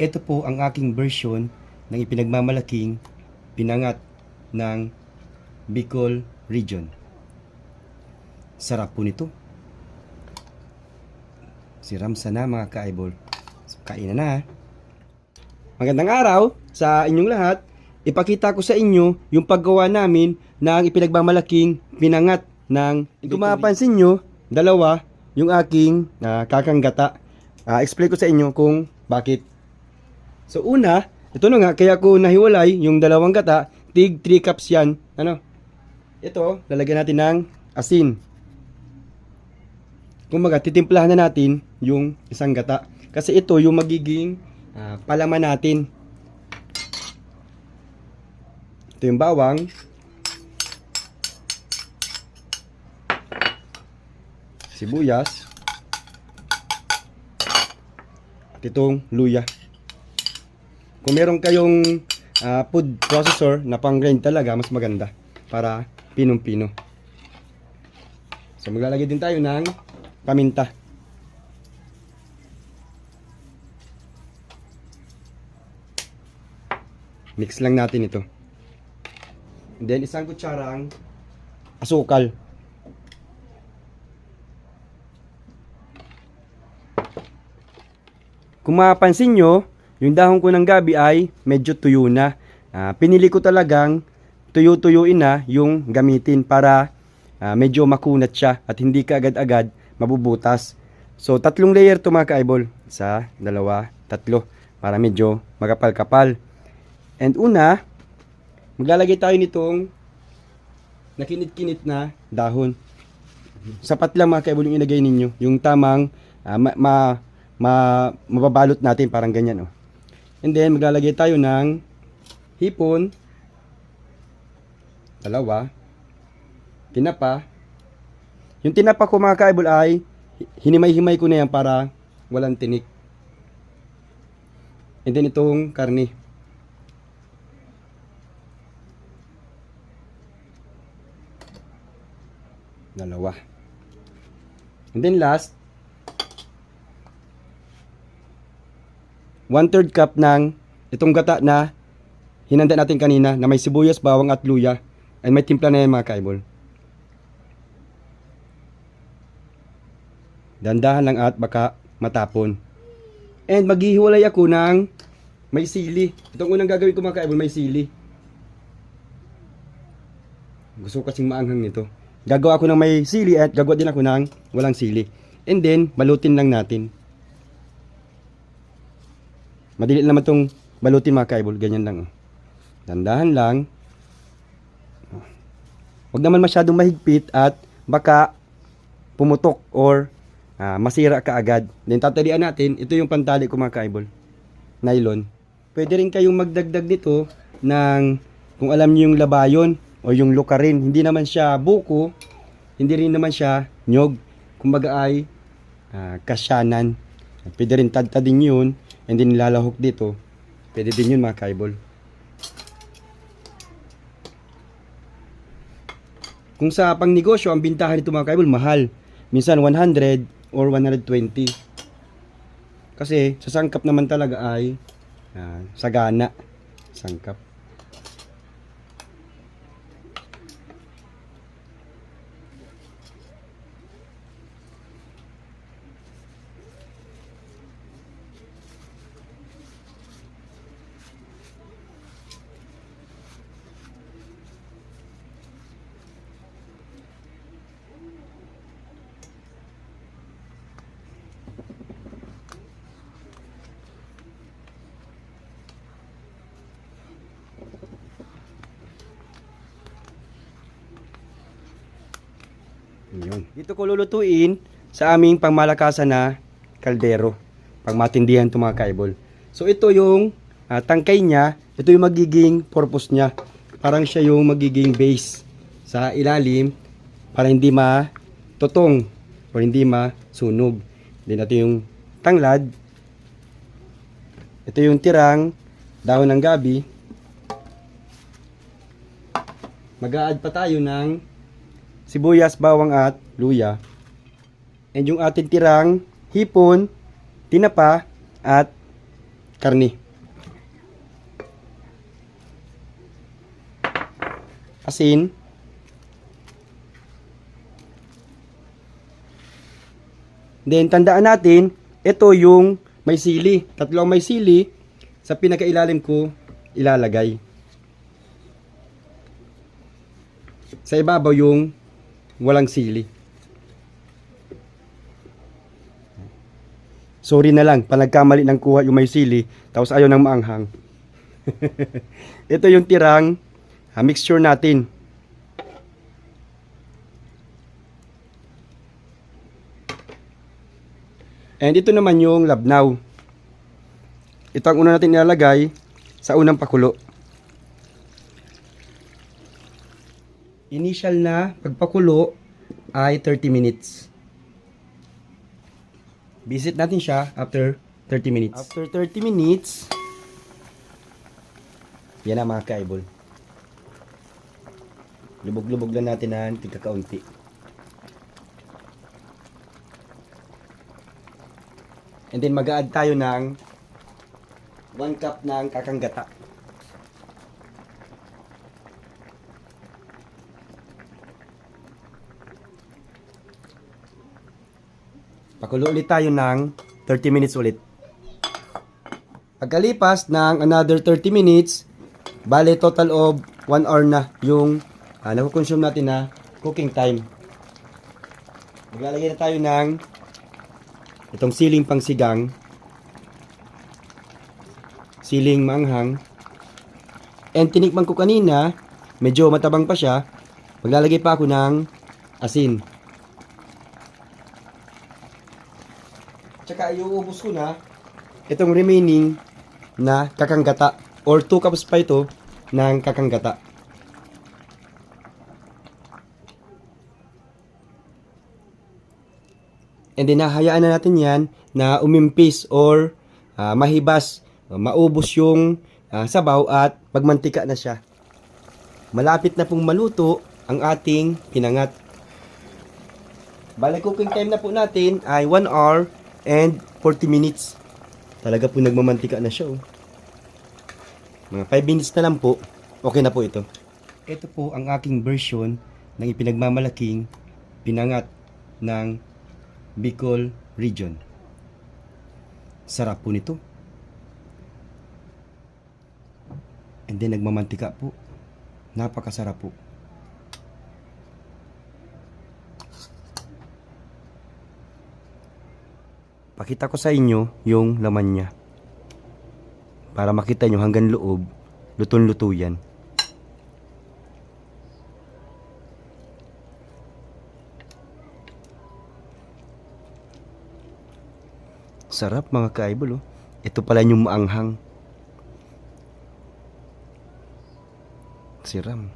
Ito po ang aking version ng ipinagmamalaking pinangat ng Bicol Region. Sarap po nito. Si Ramsa na mga ka-eyeball. Kain na. Magandang araw sa inyong lahat. Ipakita ko sa inyo yung paggawa namin ng ipinagmamalaking pinangat ng kung mapapansin nyo, dalawa yung aking ah, kakanggata. Ah, explain ko sa inyo kung bakit. So una, ito na nga, kaya ko nahiwalay yung dalawang gata, tig 3 cups yan. Ano? Ito, lalagyan natin ng asin. Kumbaga, titimplahan na natin yung isang gata. Kasi ito yung magiging ah, palaman natin. Ito yung bawang. Sibuyas. At itong luya. Kung meron kayong ah, food processor na pang grind talaga, mas maganda para pinong-pino. So maglalagay din tayo ng paminta. Mix lang natin ito. And then isang kutsarang asukal. Kung mapapansin nyo, yung dahon ko ng gabi ay medyo tuyo na. Ah, pinili ko talagang tuyo-tuyuin na yung gamitin para ah, medyo makunat siya at hindi ka agad-agad mabubutas. So, tatlong layer to mga ka-eyeball. Isa, dalawa, tatlo. Para medyo magapal-kapal. And una, maglalagay tayo nitong nakinit-kinit na dahon. Sapat lang mga ka-eyeball yung ilagay ninyo. Yung tamang ah, ma, ma, ma- mababalot natin parang ganyan. Oh. And then, maglalagay tayo ng hipon, dalawa, tinapa. Yung tinapa ko mga kaibol ay hi- hinimay-himay ko na yan para walang tinik. And then itong karni. Dalawa. And then last, one third cup ng itong gata na hinanda natin kanina na may sibuyas, bawang at luya. And may timpla na yan mga kaibol. Dandahan lang at baka matapon. And maghihiwalay ako ng may sili. Itong unang gagawin ko mga kaibol, may sili. Gusto ko kasing maanghang nito. Gagawa ako ng may sili at gagawa din ako ng walang sili. And then, balutin lang natin. Madali naman itong balutin mga kaibol. Ganyan lang. oh. Dandahan lang. Huwag naman masyadong mahigpit at baka pumutok or ah, masira ka agad. Then tatalian natin, ito yung pantali ko mga kaibol. Nylon. Pwede rin kayong magdagdag nito ng kung alam niyo yung labayon o yung lukarin. Hindi naman siya buko, hindi rin naman siya nyog. Kumbaga ay ah, kasyanan. Pwede rin tadtadin yun then nilalahok dito. Pwede din yun mga kaibol. Kung sa pang negosyo, ang bintahan nito mga kaibol, mahal. Minsan 100 or 120. Kasi sa sangkap naman talaga ay ah, sagana. Sangkap. Yun. Dito ko lulutuin sa aming pangmalakasan na kaldero. Pangmatindihan ito mga kaibol. So ito yung ah, tangkay niya. Ito yung magiging purpose niya. Parang siya yung magiging base sa ilalim para hindi matutong o hindi masunog. Then ito yung tanglad. Ito yung tirang dahon ng gabi. Mag-a-add pa tayo ng sibuyas, bawang at luya. And yung ating tirang hipon, tinapa at karni. Asin. Then, tandaan natin, ito yung may sili. Tatlong may sili. Sa pinakailalim ko, ilalagay. Sa ibabaw yung walang sili. Sorry na lang, panagkamali ng kuha yung may sili, tapos ayaw ng maanghang. ito yung tirang ah, mixture natin. And ito naman yung labnaw. Ito ang una natin ilalagay sa unang pakulo. Initial na pagpakulo ay 30 minutes. Visit natin siya after 30 minutes. After 30 minutes, yan na mga kaibol. Lubog-lubog lang natin na tigkakaunti. And then mag-add tayo ng 1 cup ng kakanggata. Pakulo ulit tayo ng 30 minutes ulit. Pagkalipas ng another 30 minutes, bale total of 1 hour na yung uh, nakukonsume natin na cooking time. Maglalagay na tayo ng itong siling pangsigang, siling manghang, and tinikman ko kanina, medyo matabang pa siya, maglalagay pa ako ng asin. Tsaka iuubos ko na itong remaining na kakanggata or 2 cups pa ito ng kakanggata. And then nahayaan na natin yan na umimpis or ah, mahibas, maubos yung ah, sabaw at magmantika na siya. Malapit na pong maluto ang ating pinangat. Bale cooking time na po natin ay 1 hour and 40 minutes. Talaga po nagmamantika na siya oh. Mga 5 minutes na lang po, okay na po ito. Ito po ang aking version ng ipinagmamalaking pinangat ng Bicol Region. Sarap po nito. And then nagmamantika po. Napakasarap po. Pakita ko sa inyo yung laman niya. Para makita nyo hanggang loob, lutong-luto yan. Sarap mga kaibol oh. Ito pala yung maanghang. Siram.